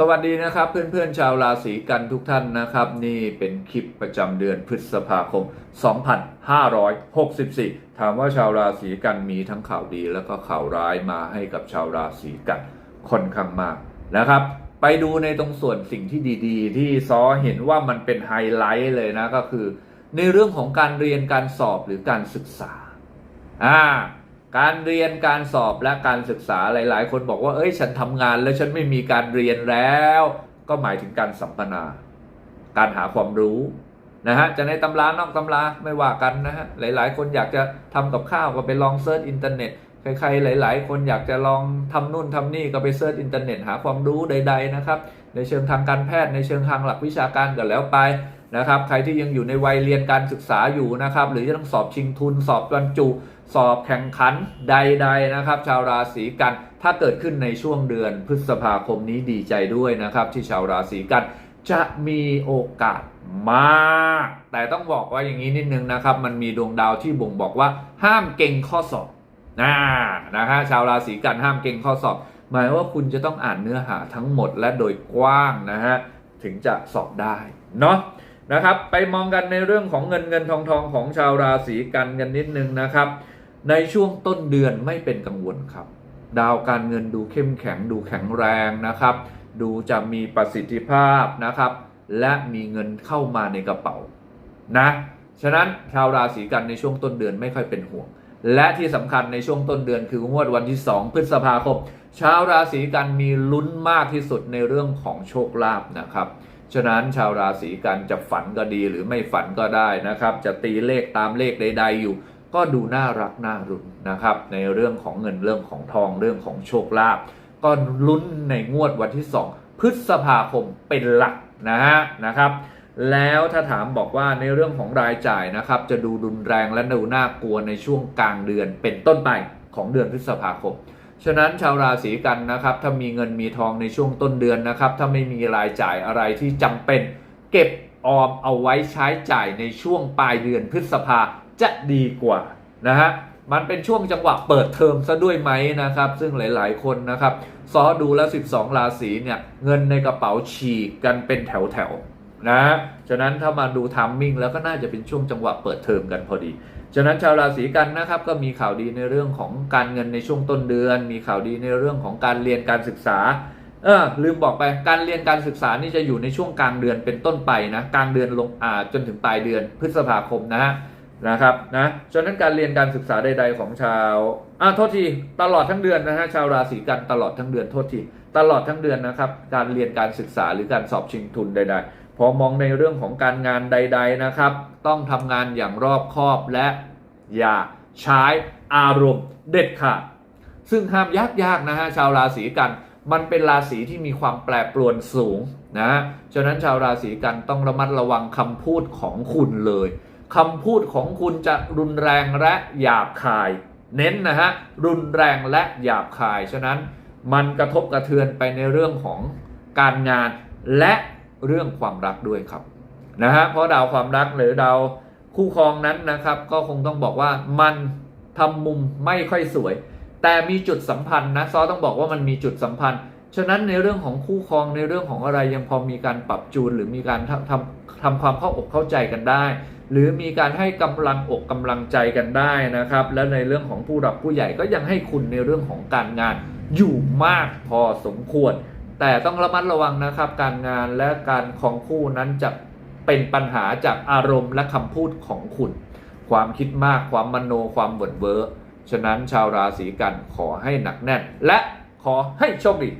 สวัสดีนะครับเพื่อนๆชาวราศีกันทุกท่านนะครับ นี่เป็นคลิปประจำเดือนพฤษภาคม 2564 ถามว่าชาวราศีกันมีทั้งข่าวดีแล้วก็ข่าวร้ายมาให้กับชาวราศีกันค่อนข้างมากนะครับ ไปดูในตรงส่วนสิ่งที่ดีๆ ที่ซอเห็นว่ามันเป็นไฮไลท์เลยนะก็คือ ในเรื่องของการเรียนการสอบหรือการศึกษาอ่า การเรียนการสอบและการศึกษาหลาย ๆ คนบอกว่า เอ้ย ฉันทำงานแล้วฉันไม่มีการเรียนแล้ว ก็หมายถึงการสัมมนา การหาความรู้นะฮะ จะในตำรานอกตำราไม่ว่ากันนะฮะ หลาย ๆ คนอยากจะทำกับข้าวก็ไปลองเซิร์ชอินเทอร์เน็ต ใคร ๆ หลาย ๆ คนอยากจะลองทำนู่นทำนี่ก็ไปเซิร์ชอินเทอร์เน็ตหาความรู้ใด ๆ นะครับ ในเชิงทางการแพทย์ในเชิงทางหลักวิชาการก็แล้วไปนะครับ ใครที่ยังอยู่ในวัยเรียนการศึกษาอยู่นะครับ หรือจะต้องสอบชิงทุน สอบบรรจุ สอบแข่งขันใด ๆนะครับ ชาวราศีกัน ถ้าเกิดขึ้นในช่วงเดือนพฤษภาคมนี้ดีใจด้วยนะครับ ที่ชาวราศีกันจะมีโอกาสมาก แต่ต้องบอกว่าอย่างนี้นิดนึงนะครับ มันมีดวงดาวที่บ่งบอกว่า ห้ามเก่งข้อสอบนะนะฮะชาวราศีกันห้ามเก่งข้อสอบ หมายว่าคุณจะต้องอ่านเนื้อหาทั้งหมดและโดยกว้างนะฮะถึงจะสอบได้เนาะนะครับไปมองกันในเรื่องของเงินเงินทองทองของชาวราศีกันกันนิดนึงนะครับ ในช่วงต้นเดือนไม่เป็นกังวลครับ ดาวการเงินดูเข้มแข็งดูแข็งแรงนะครับ ดูจะมีประสิทธิภาพนะครับ และมีเงินเข้ามาในกระเป๋านะฉะนั้นชาวราศีกันในช่วงต้นเดือนไม่ค่อยเป็นห่วง และที่สำคัญในช่วงต้นเดือนคืองวดวันที่ 2 พฤษภาคม ชาวราศีกันมีลุ้นมากที่สุดในเรื่องของโชคลาภนะครับ ฉะนั้นชาวราศีกันจะฝันก็ดีหรือไม่ฝันก็ได้นะครับ จะตีเลขตามเลขใด ๆ อยู่ ก็ดูน่ารักน่ารุนนะครับ ในเรื่องของเงินเรื่องของทองเรื่องของโชคลาภก็ลุ้นในงวดวันที่ 2 พฤษภาคมเป็นหลักนะฮะนะครับ แล้วถ้าถามบอกว่าในเรื่องของรายจ่ายนะครับ จะดูรุนแรงและดูน่ากลัวในช่วงกลางเดือนเป็นต้นไปของเดือนพฤษภาคม ฉะนั้นชาวราศีกันนะครับ ถ้ามีเงินมีทองในช่วงต้นเดือนนะครับ ถ้าไม่มีรายจ่ายอะไรที่จำเป็น เก็บออมเอาไว้ใช้จ่ายในช่วงปลายเดือนพฤษภาจะดีกว่านะฮะมันเป็นช่วงจังหวะเปิดเทอมซะด้วยไหมนะครับ ซึ่งหลาย ๆ คนนะครับซอดูแล้ว 12 ราศีเนี่ยเงินในกระเป๋าฉีกกันเป็นแถว ๆ นะ ฉะนั้นถ้ามาดูทัมมิ่งแล้วก็น่าจะเป็นช่วงจังหวะเปิดเทอมกันพอดี ฉะนั้นชาวราศีกันนะครับก็มีข่าวดีในเรื่องของการเงินในช่วงต้นเดือน มีข่าวดีในเรื่องของการเรียนการศึกษาเออลืมบอกไปการเรียนการศึกษานี่จะอยู่ในช่วงกลางเดือนเป็นต้นไปนะกลางเดือนลงอ่าจนถึงปลายเดือนพฤษภาคมนะฮะนะครับนะฉะนั้นการเรียนการศึกษาใด ๆ ของชาวอ่าโทษทีตลอดทั้งเดือนนะฮะชาวราศีกันตลอดทั้งเดือนโทษทีตลอดทั้งเดือนนะครับการเรียนการศึกษาหรือการสอบชิงทุนใด ๆ พอมองในเรื่องของการงานใด ๆนะครับ ต้องทำงานอย่างรอบคอบและอย่าใช้อารมณ์เด็ดขาดซึ่งห้ามยากๆนะฮะชาวราศีกัน มันเป็นราศีที่มีความแปรปรวนสูงนะฉะนั้นชาวราศีกันต้องระมัดระวังคำพูดของคุณเลยคำพูดของคุณจะรุนแรงและหยาบคาย เน้นนะฮะรุนแรงและหยาบคาย ฉะนั้นมันกระทบกระเทือนไปในเรื่องของการงานและ เรื่องความรักด้วยครับนะฮะเพราะดาวความรักหรือดาวคู่ครองนั้นนะครับ ก็คงต้องบอกว่ามันทำมุมไม่ค่อยสวย แต่มีจุดสัมพันธ์นะซอต้องบอกว่ามันมีจุดสัมพันธ์ฉะนั้นในเรื่องของคู่ครองในเรื่องของอะไรยังพอมีการปรับจูน หรือมีการทำทำทำความเข้าอกเข้าใจกันได้ หรือมีการให้กำลังอกกำลังใจกันได้นะครับ แล้วในเรื่องของผู้หลักผู้ใหญ่ก็ยังให้คุณในเรื่องของการงานอยู่มากพอสมควร แต่ต้องระมัดระวังนะครับ การงานและการของคู่นั้นจะเป็นปัญหาจากอารมณ์และคำพูดของคุณ ความคิดมากความมโนความเวิร์ดเวอร์ฉะนั้นชาวราศีกันขอให้หนักแน่น และขอให้โชคดี